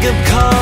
wake up call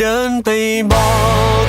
เดินไปบอก